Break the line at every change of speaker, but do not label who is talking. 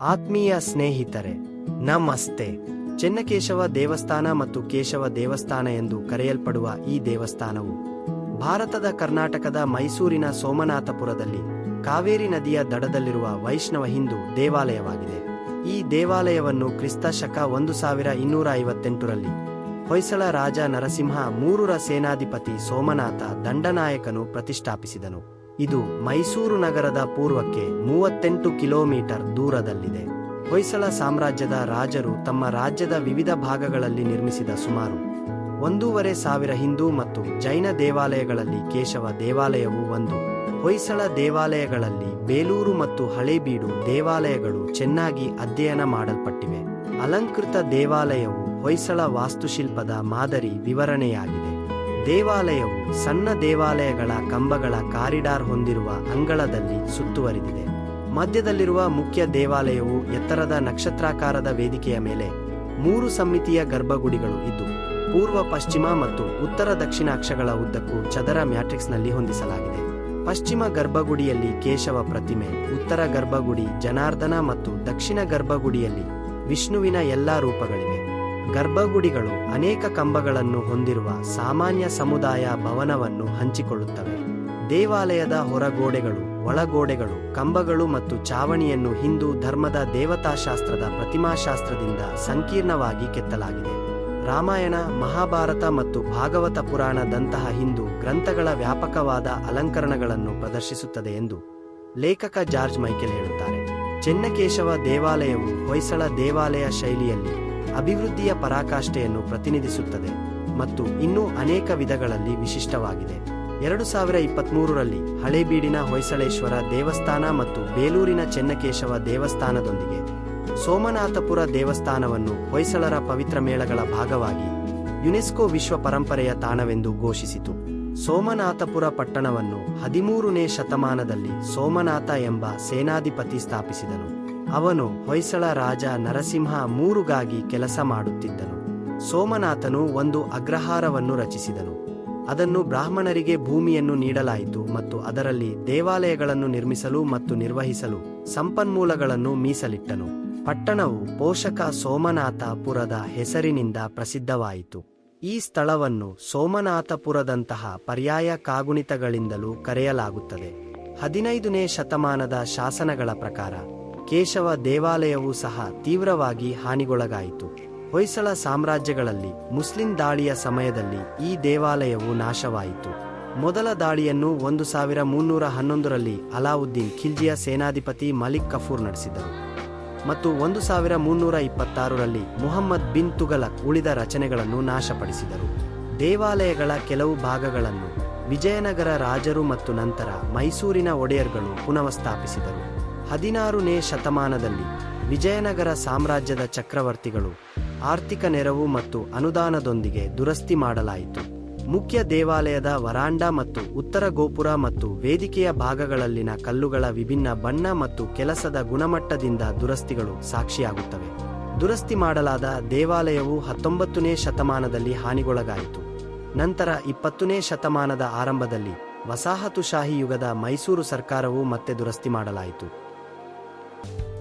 ಆತ್ಮೀಯ ಸ್ನೇಹಿತರೆ, ನಮಸ್ತೆ. ಚೆನ್ನಕೇಶವ ದೇವಸ್ಥಾನ ಮತ್ತು ಕೇಶವ ದೇವಸ್ಥಾನ ಎಂದು ಕರೆಯಲ್ಪಡುವ ಈ ದೇವಸ್ಥಾನವು ಭಾರತದ ಕರ್ನಾಟಕದ ಮೈಸೂರಿನ ಸೋಮನಾಥಪುರದಲ್ಲಿ ಕಾವೇರಿ ನದಿಯ ದಡದಲ್ಲಿರುವ ವೈಷ್ಣವ ಹಿಂದೂ ದೇವಾಲಯವಾಗಿದೆ. ಈ ದೇವಾಲಯವನ್ನು ಕ್ರಿಸ್ತ ಶಕ ಒಂದು ಸಾವಿರ ಇನ್ನೂರ ಐವತ್ತೆಂಟರಲ್ಲಿ ಹೊಯ್ಸಳ ರಾಜ ನರಸಿಂಹ ಮೂರರ ಸೇನಾಧಿಪತಿ ಸೋಮನಾಥ ದಂಡನಾಯಕನು ಪ್ರತಿಷ್ಠಾಪಿಸಿದನು. ಇದು ಮೈಸೂರು ನಗರದ ಪೂರ್ವಕ್ಕೆ ಮೂವತ್ತೆಂಟು ಕಿಲೋಮೀಟರ್ ದೂರದಲ್ಲಿದೆ. ಹೊಯ್ಸಳ ಸಾಮ್ರಾಜ್ಯದ ರಾಜರು ತಮ್ಮ ರಾಜ್ಯದ ವಿವಿಧ ಭಾಗಗಳಲ್ಲಿ ನಿರ್ಮಿಸಿದ ಸುಮಾರು ಒಂದೂವರೆ ಸಾವಿರ ಹಿಂದೂ ಮತ್ತು ಜೈನ ದೇವಾಲಯಗಳಲ್ಲಿ ಕೇಶವ ದೇವಾಲಯವು ಒಂದು. ಹೊಯ್ಸಳ ದೇವಾಲಯಗಳಲ್ಲಿ ಬೇಲೂರು ಮತ್ತು ಹಳೇಬೀಡು ದೇವಾಲಯಗಳು ಚೆನ್ನಾಗಿ ಅಧ್ಯಯನ ಮಾಡಲ್ಪಟ್ಟಿವೆ. ಅಲಂಕೃತ ದೇವಾಲಯವು ಹೊಯ್ಸಳ ವಾಸ್ತುಶಿಲ್ಪದ ಮಾದರಿ ವಿವರಣೆಯಾಗಿದೆ. ದೇವಾಲಯವು ಸಣ್ಣ ದೇವಾಲಯಗಳ ಕಂಬಗಳ ಕಾರಿಡಾರ್ ಹೊಂದಿರುವ ಅಂಗಳದಲ್ಲಿ ಸುತ್ತುವರಿದಿದೆ. ಮಧ್ಯದಲ್ಲಿರುವ ಮುಖ್ಯ ದೇವಾಲಯವು ಎತ್ತರದ ನಕ್ಷತ್ರಾಕಾರದ ವೇದಿಕೆಯ ಮೇಲೆ ಮೂರು ಸಮ್ಮಿತಿಯ ಗರ್ಭಗುಡಿಗಳು ಇದ್ದು, ಪೂರ್ವ, ಪಶ್ಚಿಮ ಮತ್ತು ಉತ್ತರ ದಕ್ಷಿಣ ಅಕ್ಷಗಳ ಉದ್ದಕ್ಕೂ ಚದರ ಮ್ಯಾಟ್ರಿಕ್ಸ್ನಲ್ಲಿ ಹೊಂದಿಸಲಾಗಿದೆ. ಪಶ್ಚಿಮ ಗರ್ಭಗುಡಿಯಲ್ಲಿ ಕೇಶವ ಪ್ರತಿಮೆ, ಉತ್ತರ ಗರ್ಭಗುಡಿ ಜನಾರ್ದನ ಮತ್ತು ದಕ್ಷಿಣ ಗರ್ಭಗುಡಿಯಲ್ಲಿ ವಿಷ್ಣುವಿನ ಎಲ್ಲಾ ರೂಪಗಳಿವೆ. ಗರ್ಭಗುಡಿಗಳು ಅನೇಕ ಕಂಬಗಳನ್ನು ಹೊಂದಿರುವ ಸಾಮಾನ್ಯ ಸಮುದಾಯ ಭವನವನ್ನು ಹಂಚಿಕೊಳ್ಳುತ್ತವೆ. ದೇವಾಲಯದ ಹೊರಗೋಡೆಗಳು, ಒಳಗೋಡೆಗಳು, ಕಂಬಗಳು ಮತ್ತು ಚಾವಣಿಯನ್ನು ಹಿಂದೂ ಧರ್ಮದ ದೇವತಾಶಾಸ್ತ್ರದ ಪ್ರತಿಮಾಶಾಸ್ತ್ರದಿಂದ ಸಂಕೀರ್ಣವಾಗಿ ಕೆತ್ತಲಾಗಿದೆ. ರಾಮಾಯಣ, ಮಹಾಭಾರತ ಮತ್ತು ಭಾಗವತ ಪುರಾಣದಂತಹ ಹಿಂದೂ ಗ್ರಂಥಗಳ ವ್ಯಾಪಕವಾದ ಅಲಂಕರಣಗಳನ್ನು ಪ್ರದರ್ಶಿಸುತ್ತದೆ ಎಂದು ಲೇಖಕ ಜಾರ್ಜ್ ಮೈಕೆಲ್ ಹೇಳುತ್ತಾರೆ. ಚೆನ್ನಕೇಶವ ದೇವಾಲಯವು ಹೊಯ್ಸಳ ದೇವಾಲಯ ಶೈಲಿಯಲ್ಲಿ ಅಭಿವೃದ್ಧಿಯ ಪರಾಕಾಷ್ಠೆಯನ್ನು ಪ್ರತಿನಿಧಿಸುತ್ತದೆ ಮತ್ತು ಇನ್ನೂ ಅನೇಕ ವಿಧಗಳಲ್ಲಿ ವಿಶಿಷ್ಟವಾಗಿದೆ. ಎರಡು ಸಾವಿರ ಇಪ್ಪತ್ಮೂರರಲ್ಲಿ ಹಳೇಬೀಡಿನ ಹೊಯ್ಸಳೇಶ್ವರ ದೇವಸ್ಥಾನ ಮತ್ತು ಬೇಲೂರಿನ ಚೆನ್ನಕೇಶವ ದೇವಸ್ಥಾನದೊಂದಿಗೆ ಸೋಮನಾಥಪುರ ದೇವಸ್ಥಾನವನ್ನು ಹೊಯ್ಸಳರ ಪವಿತ್ರ ಮೇಳಗಳ ಭಾಗವಾಗಿ ಯುನೆಸ್ಕೋ ವಿಶ್ವ ಪರಂಪರೆಯ ತಾಣವೆಂದು ಘೋಷಿಸಿತು. ಸೋಮನಾಥಪುರ ಪಟ್ಟಣವನ್ನು ಹದಿಮೂರನೇ ಶತಮಾನದಲ್ಲಿ ಸೋಮನಾಥ ಎಂಬ ಸೇನಾಧಿಪತಿ ಸ್ಥಾಪಿಸಿದನು. ಅವನು ಹೊಯ್ಸಳ ರಾಜ ನರಸಿಂಹ ಮೂರುಗಾಗಿ ಕೆಲಸ ಮಾಡುತ್ತಿದ್ದನು. ಸೋಮನಾಥನು ಒಂದು ಅಗ್ರಹಾರವನ್ನು ರಚಿಸಿದನು. ಅದನ್ನು ಬ್ರಾಹ್ಮಣರಿಗೆ ಭೂಮಿಯನ್ನು ನೀಡಲಾಯಿತು ಮತ್ತು ಅದರಲ್ಲಿ ದೇವಾಲಯಗಳನ್ನು ನಿರ್ಮಿಸಲು ಮತ್ತು ನಿರ್ವಹಿಸಲು ಸಂಪನ್ಮೂಲಗಳನ್ನು ಮೀಸಲಿಟ್ಟನು. ಪಟ್ಟಣವು ಪೋಷಕ ಸೋಮನಾಥಪುರದ ಹೆಸರಿನಿಂದ ಪ್ರಸಿದ್ಧವಾಯಿತು. ಈ ಸ್ಥಳವನ್ನು ಸೋಮನಾಥಪುರದಂತಹ ಪರ್ಯಾಯ ಕಾಗುಣಿತಗಳಿಂದಲೂ ಕರೆಯಲಾಗುತ್ತದೆ. ಹದಿನೈದನೇ ಶತಮಾನದ ಶಾಸನಗಳ ಪ್ರಕಾರ ಕೇಶವ ದೇವಾಲಯವೂ ಸಹ ತೀವ್ರವಾಗಿ ಹಾನಿಗೊಳಗಾಯಿತು. ಹೊಯ್ಸಳ ಸಾಮ್ರಾಜ್ಯಗಳಲ್ಲಿ, ಮುಸ್ಲಿಂ ದಾಳಿಯ ಸಮಯದಲ್ಲಿ ಈ ದೇವಾಲಯವು ನಾಶವಾಯಿತು. ಮೊದಲ ದಾಳಿಯನ್ನು ಒಂದು ಸಾವಿರ ಮುನ್ನೂರ ಹನ್ನೊಂದರಲ್ಲಿ ಅಲಾವುದ್ದೀನ್ ಖಿಲ್ಜಿಯ ಸೇನಾಧಿಪತಿ ಮಲಿಕ್ ಕಫೂರ್ ನಡೆಸಿದರು. ಮತ್ತು ಒಂದು ಸಾವಿರ ಮುನ್ನೂರ ಇಪ್ಪತ್ತಾರರಲ್ಲಿ ಮುಹಮ್ಮದ್ ಬಿನ್ ತುಗಲಕ್ ಉಳಿದ ರಚನೆಗಳನ್ನು ನಾಶಪಡಿಸಿದರು. ದೇವಾಲಯಗಳ ಕೆಲವು ಭಾಗಗಳನ್ನು ವಿಜಯನಗರ ರಾಜರು ಮತ್ತು ನಂತರ ಮೈಸೂರಿನ ಒಡೆಯರ್ಗಳು ಪುನಃಸ್ಥಾಪಿಸಿದರು. ಹದಿನಾರನೇ ಶತಮಾನದಲ್ಲಿ ವಿಜಯನಗರ ಸಾಮ್ರಾಜ್ಯದ ಚಕ್ರವರ್ತಿಗಳು ಆರ್ಥಿಕ ನೆರವು ಮತ್ತು ಅನುದಾನದೊಂದಿಗೆ ದುರಸ್ತಿ ಮಾಡಲಾಯಿತು. ಮುಖ್ಯ ದೇವಾಲಯದ ವರಾಂಡ ಮತ್ತು ಉತ್ತರ ಗೋಪುರ ಮತ್ತು ವೇದಿಕೆಯ ಭಾಗಗಳಲ್ಲಿನ ಕಲ್ಲುಗಳ ವಿಭಿನ್ನ ಬಣ್ಣ ಮತ್ತು ಕೆಲಸದ ಗುಣಮಟ್ಟದಿಂದ ದುರಸ್ತಿಗಳು ಸಾಕ್ಷಿಯಾಗುತ್ತವೆ. ದುರಸ್ತಿ ಮಾಡಲಾದ ದೇವಾಲಯವು ಹತ್ತೊಂಬತ್ತನೇ ಶತಮಾನದಲ್ಲಿ ಹಾನಿಗೊಳಗಾಯಿತು. ನಂತರ ಇಪ್ಪತ್ತನೇ ಶತಮಾನದ ಆರಂಭದಲ್ಲಿ ವಸಾಹತುಶಾಹಿ ಯುಗದ ಮೈಸೂರು ಸರ್ಕಾರವು ಮತ್ತೆ ದುರಸ್ತಿ ಮಾಡಲಾಯಿತು. thank you